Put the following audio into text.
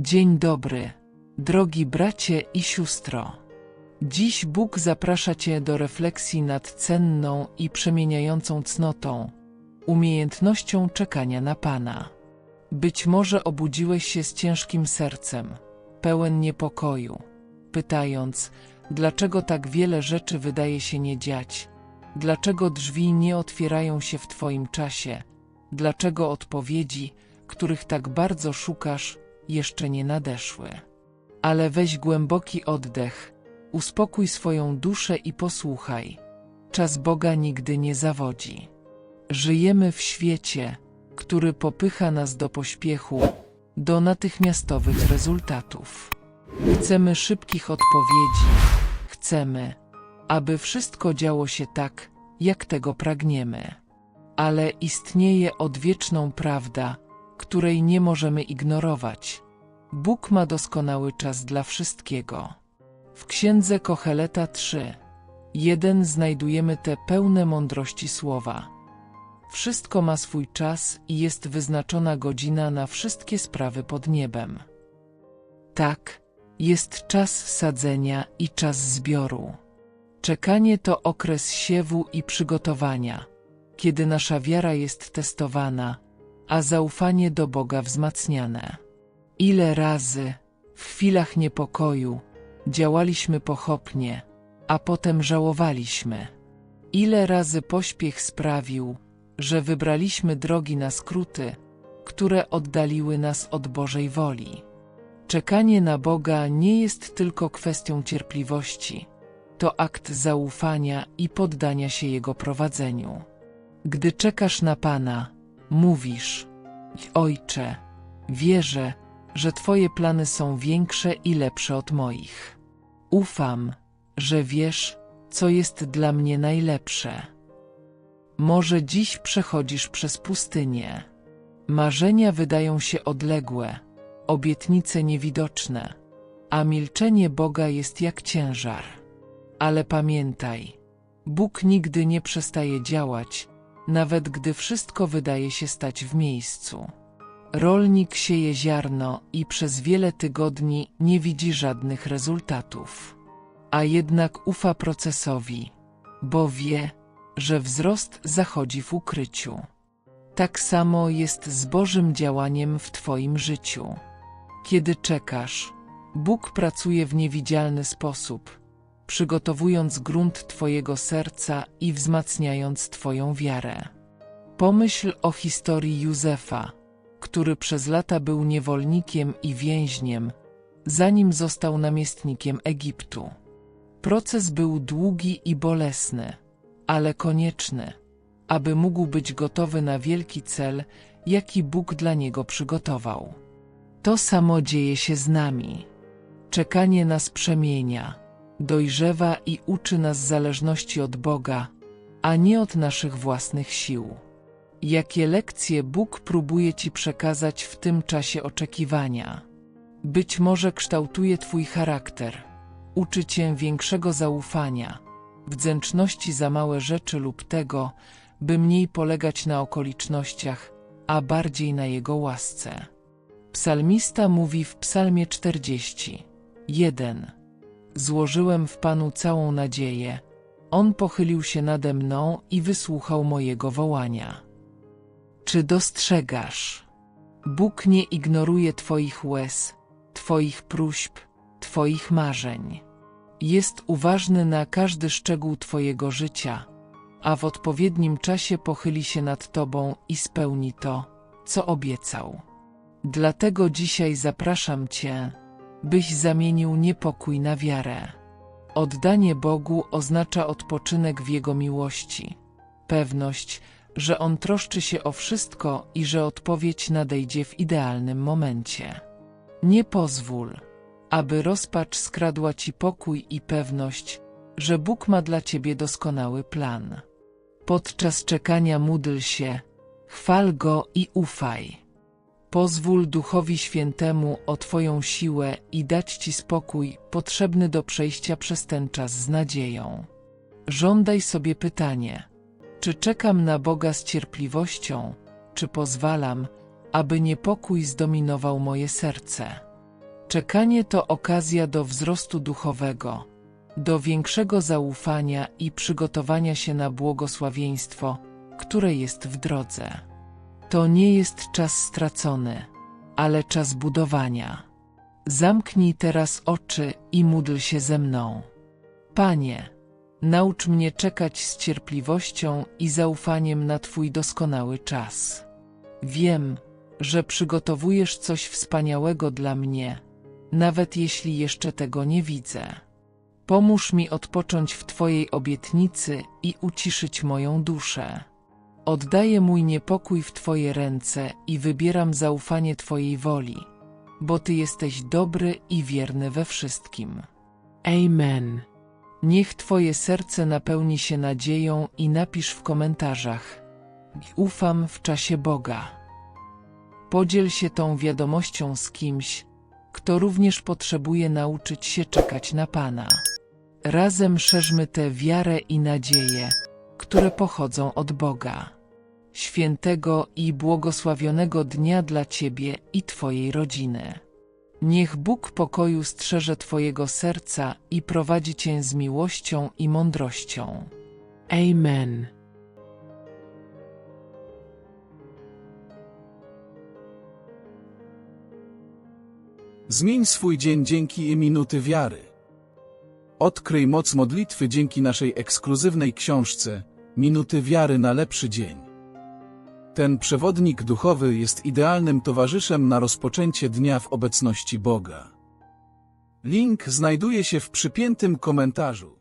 Dzień dobry, drogi bracie i siostro. Dziś Bóg zaprasza Cię do refleksji nad cenną i przemieniającą cnotą, umiejętnością czekania na Pana. Być może obudziłeś się z ciężkim sercem, pełen niepokoju, pytając, dlaczego tak wiele rzeczy wydaje się nie dziać, dlaczego drzwi nie otwierają się w Twoim czasie, dlaczego odpowiedzi, których tak bardzo szukasz, jeszcze nie nadeszły. Ale weź głęboki oddech, uspokój swoją duszę i posłuchaj. Czas Boga nigdy nie zawodzi. Żyjemy w świecie, który popycha nas do pośpiechu, do natychmiastowych rezultatów. Chcemy szybkich odpowiedzi. Chcemy, aby wszystko działo się tak, jak tego pragniemy. Ale istnieje odwieczną prawda, której nie możemy ignorować. Bóg ma doskonały czas dla wszystkiego. W księdze Kocheleta 3, 1 znajdujemy te pełne mądrości słowa. Wszystko ma swój czas i jest wyznaczona godzina na wszystkie sprawy pod niebem. Tak, jest czas sadzenia i czas zbioru. Czekanie to okres siewu i przygotowania, kiedy nasza wiara jest testowana, a zaufanie do Boga wzmacniane. Ile razy, w chwilach niepokoju, działaliśmy pochopnie, a potem żałowaliśmy. Ile razy pośpiech sprawił, że wybraliśmy drogi na skróty, które oddaliły nas od Bożej woli. Czekanie na Boga nie jest tylko kwestią cierpliwości, to akt zaufania i poddania się Jego prowadzeniu. Gdy czekasz na Pana, mówisz: Ojcze, wierzę, że Twoje plany są większe i lepsze od moich. Ufam, że wiesz, co jest dla mnie najlepsze. Może dziś przechodzisz przez pustynię. Marzenia wydają się odległe, obietnice niewidoczne, a milczenie Boga jest jak ciężar. Ale pamiętaj, Bóg nigdy nie przestaje działać, nawet gdy wszystko wydaje się stać w miejscu. Rolnik sieje ziarno i przez wiele tygodni nie widzi żadnych rezultatów. A jednak ufa procesowi, bo wie, że wzrost zachodzi w ukryciu. Tak samo jest z Bożym działaniem w Twoim życiu. Kiedy czekasz, Bóg pracuje w niewidzialny sposób, przygotowując grunt Twojego serca i wzmacniając Twoją wiarę. Pomyśl o historii Józefa, który przez lata był niewolnikiem i więźniem, zanim został namiestnikiem Egiptu. Proces był długi i bolesny, ale konieczny, aby mógł być gotowy na wielki cel, jaki Bóg dla niego przygotował. To samo dzieje się z nami. Czekanie nas przemienia, dojrzewa i uczy nas zależności od Boga, a nie od naszych własnych sił. Jakie lekcje Bóg próbuje Ci przekazać w tym czasie oczekiwania? Być może kształtuje Twój charakter, uczy Cię większego zaufania, wdzięczności za małe rzeczy lub tego, by mniej polegać na okolicznościach, a bardziej na Jego łasce. Psalmista mówi w Psalmie 40, 1. Złożyłem w Panu całą nadzieję. On pochylił się nade mną i wysłuchał mojego wołania. Czy dostrzegasz? Bóg nie ignoruje Twoich łez, Twoich próśb, Twoich marzeń. Jest uważny na każdy szczegół Twojego życia, a w odpowiednim czasie pochyli się nad Tobą i spełni to, co obiecał. Dlatego dzisiaj zapraszam Cię, byś zamienił niepokój na wiarę. Oddanie Bogu oznacza odpoczynek w Jego miłości, pewność, że On troszczy się o wszystko i że odpowiedź nadejdzie w idealnym momencie. Nie pozwól, aby rozpacz skradła Ci pokój i pewność, że Bóg ma dla Ciebie doskonały plan. Podczas czekania módl się, chwal Go i ufaj. Pozwól Duchowi Świętemu o Twoją siłę i dać Ci spokój potrzebny do przejścia przez ten czas z nadzieją. Żądaj sobie pytanie, czy czekam na Boga z cierpliwością, czy pozwalam, aby niepokój zdominował moje serce? Czekanie to okazja do wzrostu duchowego, do większego zaufania i przygotowania się na błogosławieństwo, które jest w drodze. To nie jest czas stracony, ale czas budowania. Zamknij teraz oczy i módl się ze mną. Panie, naucz mnie czekać z cierpliwością i zaufaniem na Twój doskonały czas. Wiem, że przygotowujesz coś wspaniałego dla mnie, nawet jeśli jeszcze tego nie widzę. Pomóż mi odpocząć w Twojej obietnicy i uciszyć moją duszę. Oddaję mój niepokój w Twoje ręce i wybieram zaufanie Twojej woli, bo Ty jesteś dobry i wierny we wszystkim. Amen. Niech Twoje serce napełni się nadzieją i napisz w komentarzach. Ufam w czasie Boga. Podziel się tą wiadomością z kimś, kto również potrzebuje nauczyć się czekać na Pana. Razem szerzmy tę wiarę i nadzieję, które pochodzą od Boga. Świętego i błogosławionego dnia dla Ciebie i Twojej rodziny. Niech Bóg pokoju strzeże Twojego serca i prowadzi Cię z miłością i mądrością. Amen. Zmień swój dzień dzięki minuty wiary. Odkryj moc modlitwy dzięki naszej ekskluzywnej książce Minuty wiary na lepszy dzień. Ten przewodnik duchowy jest idealnym towarzyszem na rozpoczęcie dnia w obecności Boga. Link znajduje się w przypiętym komentarzu.